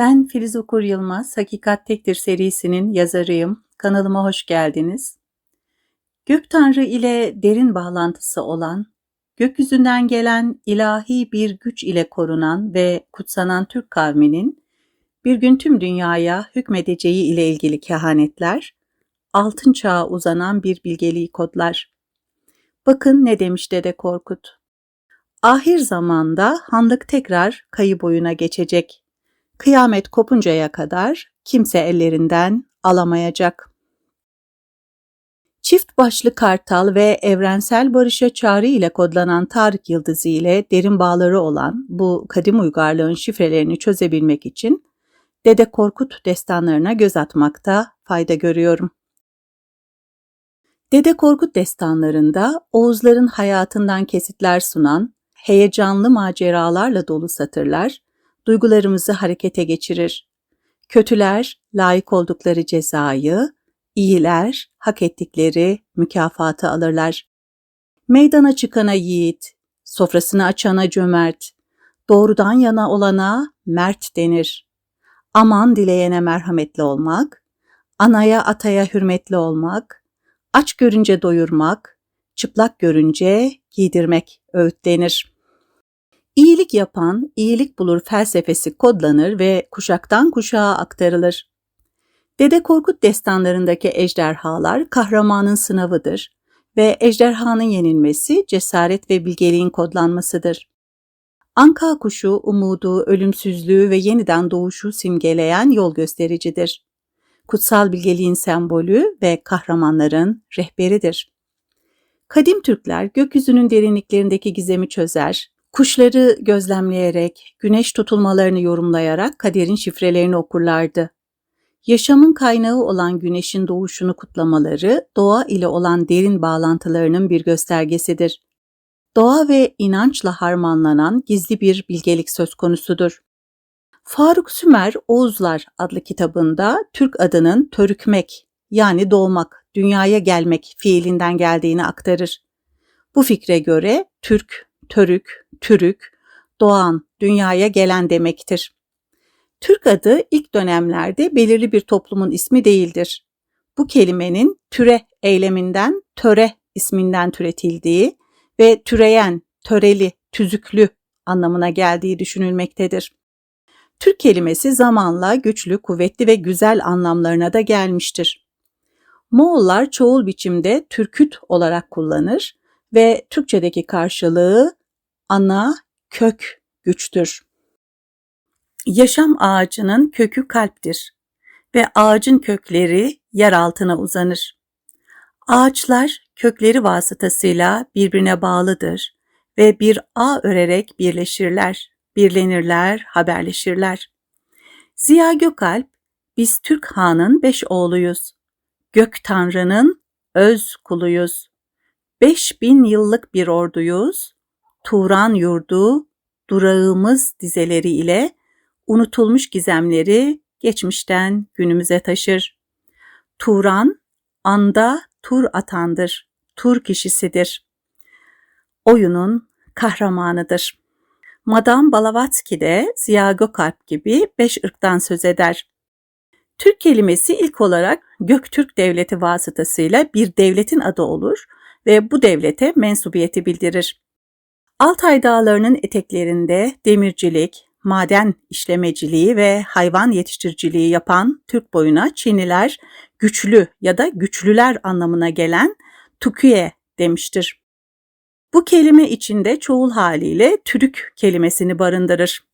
Ben Filiz Okur Yılmaz, Hakikat Tektir serisinin yazarıyım. Kanalıma hoş geldiniz. Gök Tanrı ile derin bağlantısı olan, gökyüzünden gelen ilahi bir güç ile korunan ve kutsanan Türk kavminin bir gün tüm dünyaya hükmedeceği ile ilgili kehanetler, altın çağa uzanan bir bilgeliği kodlar. Bakın ne demiş Dede Korkut. Ahir zamanda hanlık tekrar kayı boyuna geçecek kıyamet kopuncaya kadar kimse ellerinden alamayacak. Çift başlı kartal ve evrensel barışa çağrı ile kodlanan Tarık Yıldızı ile derin bağları olan bu kadim uygarlığın şifrelerini çözebilmek için Dede Korkut destanlarına göz atmakta fayda görüyorum. Dede Korkut destanlarında Oğuzların hayatından kesitler sunan, heyecanlı maceralarla dolu satırlar, duygularımızı harekete geçirir. Kötüler layık oldukları cezayı, iyiler hak ettikleri mükafatı alırlar. Meydana çıkana yiğit, sofrasını açana cömert, doğrudan yana olana mert denir. Aman dileyene merhametli olmak, anaya ataya hürmetli olmak, aç görünce doyurmak, çıplak görünce giydirmek öğütlenir. İyilik yapan, iyilik bulur felsefesi kodlanır ve kuşaktan kuşağa aktarılır. Dede Korkut destanlarındaki ejderhalar kahramanın sınavıdır ve ejderhanın yenilmesi cesaret ve bilgeliğin kodlanmasıdır. Anka kuşu umudu, ölümsüzlüğü ve yeniden doğuşu simgeleyen yol göstericidir. Kutsal bilgeliğin sembolü ve kahramanların rehberidir. Kadim Türkler gökyüzünün derinliklerindeki gizemi çözer, Kuşları gözlemleyerek, güneş tutulmalarını yorumlayarak kaderin şifrelerini okurlardı. Yaşamın kaynağı olan güneşin doğuşunu kutlamaları doğa ile olan derin bağlantılarının bir göstergesidir. Doğa ve inançla harmanlanan gizli bir bilgelik söz konusudur. Faruk Sümer Oğuzlar adlı kitabında Türk adının törükmek yani doğmak, dünyaya gelmek fiilinden geldiğini aktarır. Bu fikre göre Türk, törük, türük, doğan, dünyaya gelen demektir. Türk adı ilk dönemlerde belirli bir toplumun ismi değildir. Bu kelimenin türe eyleminden töre isminden türetildiği ve türeyen, töreli, tüzüklü anlamına geldiği düşünülmektedir. Türk kelimesi zamanla güçlü, kuvvetli ve güzel anlamlarına da gelmiştir. Moğollar çoğul biçimde Türküt olarak kullanır ve Türkçedeki karşılığı ana kök güçtür. Yaşam ağacının kökü kalptir ve ağacın kökleri yer altına uzanır. Ağaçlar kökleri vasıtasıyla birbirine bağlıdır ve bir ağ örerek birleşirler, birlenirler, haberleşirler. Ziya Gökalp, biz Türk Han'ın beş oğluyuz. Gök Tanrı'nın öz kuluyuz. Beş bin yıllık bir orduyuz Turan yurdu, durağımız dizeleri ile unutulmuş gizemleri geçmişten günümüze taşır. Turan, anda tur atandır, tur kişisidir. Oyunun kahramanıdır. Madame Blavatsky de Ziya Gökalp gibi beş ırktan söz eder. Türk kelimesi ilk olarak Göktürk Devleti vasıtasıyla bir devletin adı olur ve bu devlete mensubiyeti bildirir. Altay Dağları'nın eteklerinde demircilik, maden işlemeciliği ve hayvan yetiştiriciliği yapan Türk boyuna Çinliler güçlü ya da güçlüler anlamına gelen Tuküye demiştir. Bu kelime içinde çoğul haliyle Türk kelimesini barındırır.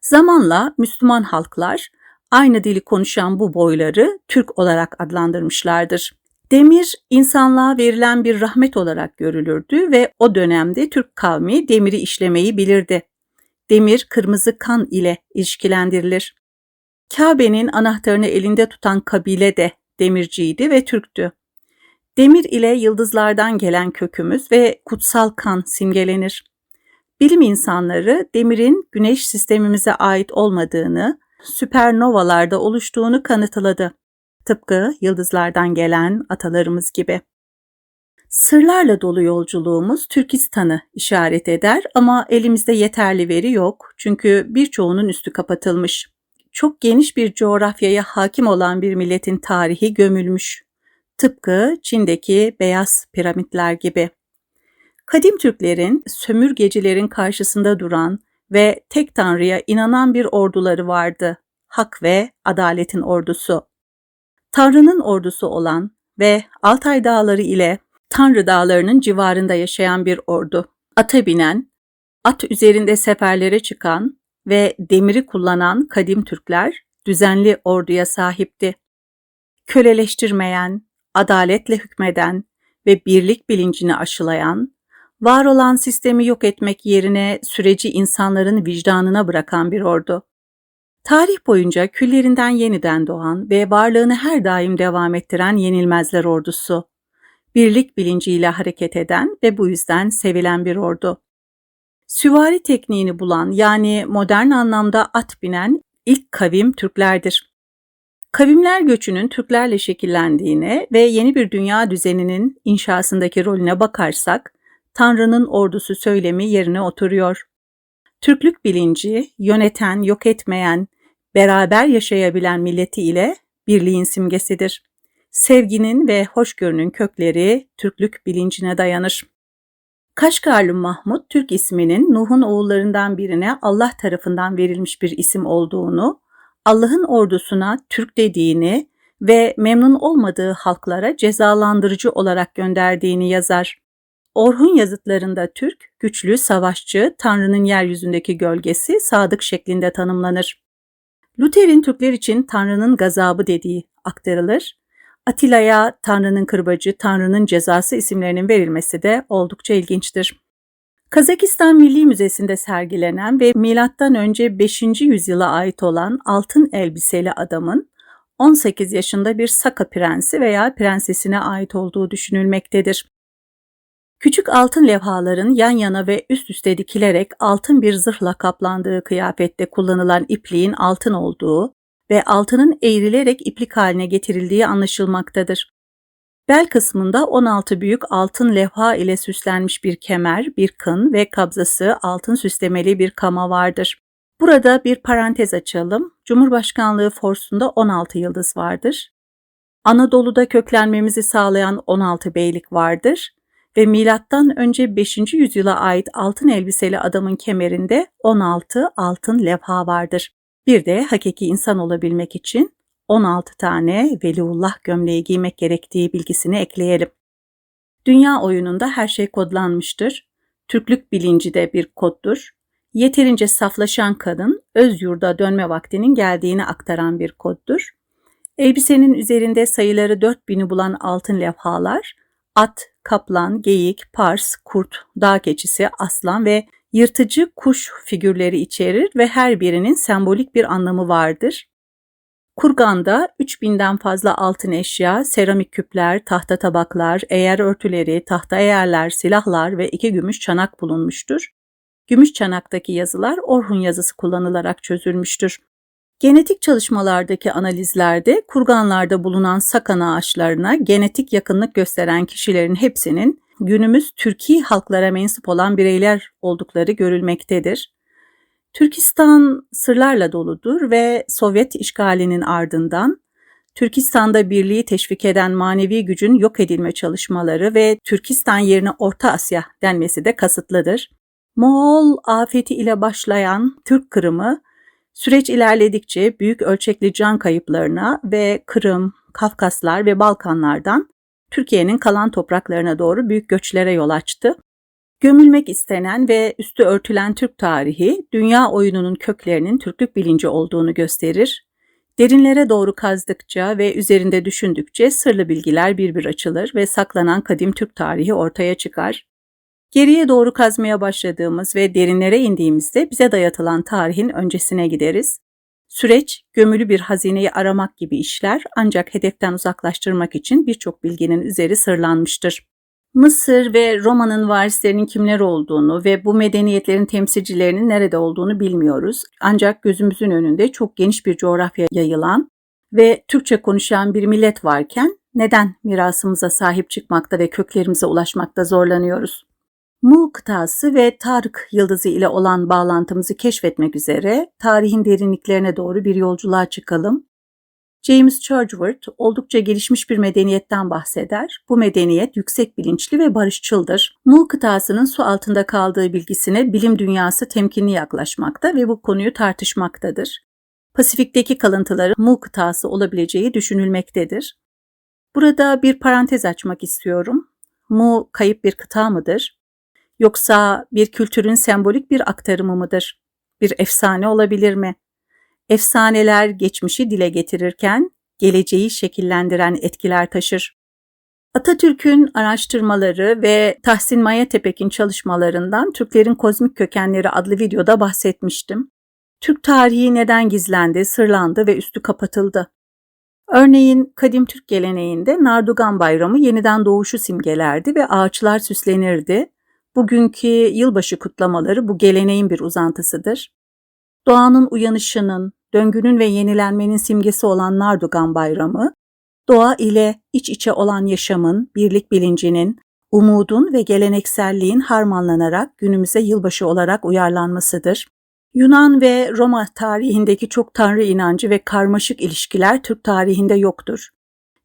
Zamanla Müslüman halklar aynı dili konuşan bu boyları Türk olarak adlandırmışlardır. Demir insanlığa verilen bir rahmet olarak görülürdü ve o dönemde Türk kavmi demiri işlemeyi bilirdi. Demir kırmızı kan ile ilişkilendirilir. Kabe'nin anahtarını elinde tutan kabile de demirciydi ve Türktü. Demir ile yıldızlardan gelen kökümüz ve kutsal kan simgelenir. Bilim insanları demirin güneş sistemimize ait olmadığını, süpernovalarda oluştuğunu kanıtladı. Tıpkı yıldızlardan gelen atalarımız gibi. Sırlarla dolu yolculuğumuz Türkistan'ı işaret eder ama elimizde yeterli veri yok çünkü birçoğunun üstü kapatılmış. çok geniş bir coğrafyaya hakim olan bir milletin tarihi gömülmüş. Tıpkı Çin'deki beyaz piramitler gibi. Kadim Türklerin sömürgecilerin karşısında duran ve tek tanrıya inanan bir orduları vardı. Hak ve adaletin ordusu. Tanrı'nın ordusu olan ve Altay Dağları ile Tanrı Dağları'nın civarında yaşayan bir ordu. Ata binen, at üzerinde seferlere çıkan ve demiri kullanan kadim Türkler düzenli orduya sahipti. Köleleştirmeyen, adaletle hükmeden ve birlik bilincini aşılayan, var olan sistemi yok etmek yerine süreci insanların vicdanına bırakan bir ordu. Tarih boyunca küllerinden yeniden doğan ve varlığını her daim devam ettiren yenilmezler ordusu. Birlik bilinciyle hareket eden ve bu yüzden sevilen bir ordu. Süvari tekniğini bulan yani modern anlamda at binen ilk kavim Türklerdir. Kavimler göçünün Türklerle şekillendiğine ve yeni bir dünya düzeninin inşasındaki rolüne bakarsak, Tanrı'nın ordusu söylemi yerine oturuyor. Türklük bilinci, yöneten, yok etmeyen, beraber yaşayabilen milleti ile birliğin simgesidir. Sevginin ve hoşgörünün kökleri Türklük bilincine dayanır. Kaşgarlı Mahmut, Türk isminin Nuh'un oğullarından birine Allah tarafından verilmiş bir isim olduğunu, Allah'ın ordusuna Türk dediğini ve memnun olmadığı halklara cezalandırıcı olarak gönderdiğini yazar. Orhun yazıtlarında Türk, güçlü, savaşçı, Tanrı'nın yeryüzündeki gölgesi, sadık şeklinde tanımlanır. Luther'in Türkler için Tanrı'nın gazabı dediği aktarılır. Atilla'ya Tanrı'nın kırbacı, Tanrı'nın cezası isimlerinin verilmesi de oldukça ilginçtir. Kazakistan Milli Müzesi'nde sergilenen ve M.Ö. 5. yüzyıla ait olan altın elbiseli adamın 18 yaşında bir Saka prensi veya prensesine ait olduğu düşünülmektedir. Küçük altın levhaların yan yana ve üst üste dikilerek altın bir zırhla kaplandığı kıyafette kullanılan ipliğin altın olduğu ve altının eğrilerek iplik haline getirildiği anlaşılmaktadır. Bel kısmında 16 büyük altın levha ile süslenmiş bir kemer, bir kın ve kabzası altın süslemeli bir kama vardır. Burada bir parantez açalım. Cumhurbaşkanlığı forsunda 16 yıldız vardır. Anadolu'da köklenmemizi sağlayan 16 beylik vardır ve milattan önce 5. yüzyıla ait altın elbiseli adamın kemerinde 16 altın levha vardır. Bir de hakiki insan olabilmek için 16 tane Veliullah gömleği giymek gerektiği bilgisini ekleyelim. Dünya oyununda her şey kodlanmıştır. Türklük bilinci de bir koddur. Yeterince saflaşan kadın öz yurda dönme vaktinin geldiğini aktaran bir koddur. Elbisenin üzerinde sayıları 4000'i bulan altın levhalar, at, kaplan, geyik, pars, kurt, dağ keçisi, aslan ve yırtıcı kuş figürleri içerir ve her birinin sembolik bir anlamı vardır. Kurganda 3000'den fazla altın eşya, seramik küpler, tahta tabaklar, eğer örtüleri, tahta eğerler, silahlar ve iki gümüş çanak bulunmuştur. Gümüş çanaktaki yazılar Orhun yazısı kullanılarak çözülmüştür. Genetik çalışmalardaki analizlerde kurganlarda bulunan sakan ağaçlarına genetik yakınlık gösteren kişilerin hepsinin günümüz Türkiye halklara mensup olan bireyler oldukları görülmektedir. Türkistan sırlarla doludur ve Sovyet işgalinin ardından Türkistan'da birliği teşvik eden manevi gücün yok edilme çalışmaları ve Türkistan yerine Orta Asya denmesi de kasıtlıdır. Moğol afeti ile başlayan Türk kırımı süreç ilerledikçe büyük ölçekli can kayıplarına ve Kırım, Kafkaslar ve Balkanlardan Türkiye'nin kalan topraklarına doğru büyük göçlere yol açtı. Gömülmek istenen ve üstü örtülen Türk tarihi, dünya oyununun köklerinin Türklük bilinci olduğunu gösterir. Derinlere doğru kazdıkça ve üzerinde düşündükçe sırlı bilgiler bir bir açılır ve saklanan kadim Türk tarihi ortaya çıkar. Geriye doğru kazmaya başladığımız ve derinlere indiğimizde bize dayatılan tarihin öncesine gideriz. Süreç gömülü bir hazineyi aramak gibi işler ancak hedeften uzaklaştırmak için birçok bilginin üzeri sırlanmıştır. Mısır ve Roma'nın varislerinin kimler olduğunu ve bu medeniyetlerin temsilcilerinin nerede olduğunu bilmiyoruz. Ancak gözümüzün önünde çok geniş bir coğrafya yayılan ve Türkçe konuşan bir millet varken neden mirasımıza sahip çıkmakta ve köklerimize ulaşmakta zorlanıyoruz? Mu kıtası ve Tarık yıldızı ile olan bağlantımızı keşfetmek üzere tarihin derinliklerine doğru bir yolculuğa çıkalım. James Churchward oldukça gelişmiş bir medeniyetten bahseder. Bu medeniyet yüksek bilinçli ve barışçıldır. Mu kıtasının su altında kaldığı bilgisine bilim dünyası temkinli yaklaşmakta ve bu konuyu tartışmaktadır. Pasifik'teki kalıntıları Mu kıtası olabileceği düşünülmektedir. Burada bir parantez açmak istiyorum. Mu kayıp bir kıta mıdır? Yoksa bir kültürün sembolik bir aktarımı mıdır? Bir efsane olabilir mi? Efsaneler geçmişi dile getirirken geleceği şekillendiren etkiler taşır. Atatürk'ün araştırmaları ve Tahsin Maya Tepek'in çalışmalarından Türklerin Kozmik Kökenleri adlı videoda bahsetmiştim. Türk tarihi neden gizlendi, sırlandı ve üstü kapatıldı? Örneğin kadim Türk geleneğinde Nardugan Bayramı yeniden doğuşu simgelerdi ve ağaçlar süslenirdi. Bugünkü yılbaşı kutlamaları bu geleneğin bir uzantısıdır. Doğanın uyanışının, döngünün ve yenilenmenin simgesi olan Nardugan Bayramı, doğa ile iç içe olan yaşamın, birlik bilincinin, umudun ve gelenekselliğin harmanlanarak günümüze yılbaşı olarak uyarlanmasıdır. Yunan ve Roma tarihindeki çok tanrı inancı ve karmaşık ilişkiler Türk tarihinde yoktur.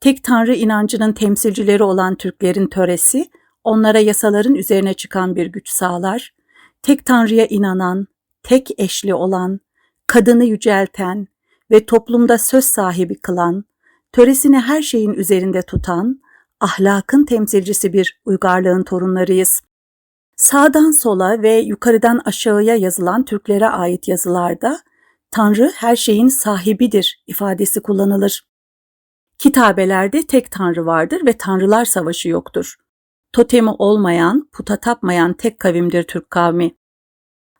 Tek tanrı inancının temsilcileri olan Türklerin töresi, onlara yasaların üzerine çıkan bir güç sağlar. Tek tanrıya inanan, tek eşli olan, kadını yücelten ve toplumda söz sahibi kılan, töresini her şeyin üzerinde tutan, ahlakın temsilcisi bir uygarlığın torunlarıyız. Sağdan sola ve yukarıdan aşağıya yazılan Türklere ait yazılarda Tanrı her şeyin sahibidir ifadesi kullanılır. Kitabelerde tek Tanrı vardır ve Tanrılar Savaşı yoktur. Totemi olmayan, puta tapmayan tek kavimdir Türk kavmi.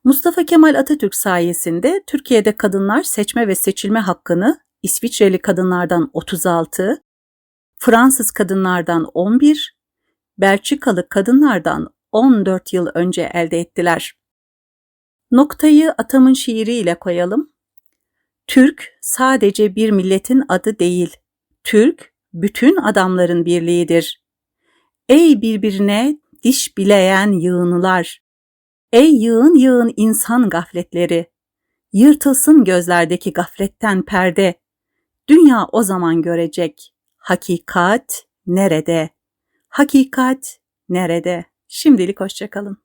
Mustafa Kemal Atatürk sayesinde Türkiye'de kadınlar seçme ve seçilme hakkını İsviçreli kadınlardan 36, Fransız kadınlardan 11, Belçikalı kadınlardan 14 yıl önce elde ettiler. Noktayı atamın şiiriyle koyalım. Türk sadece bir milletin adı değil. Türk bütün adamların birliğidir. Ey birbirine diş bileyen yığınlar. Ey yığın yığın insan gafletleri. Yırtılsın gözlerdeki gafletten perde. Dünya o zaman görecek. Hakikat nerede? Hakikat nerede? Şimdilik hoşçakalın.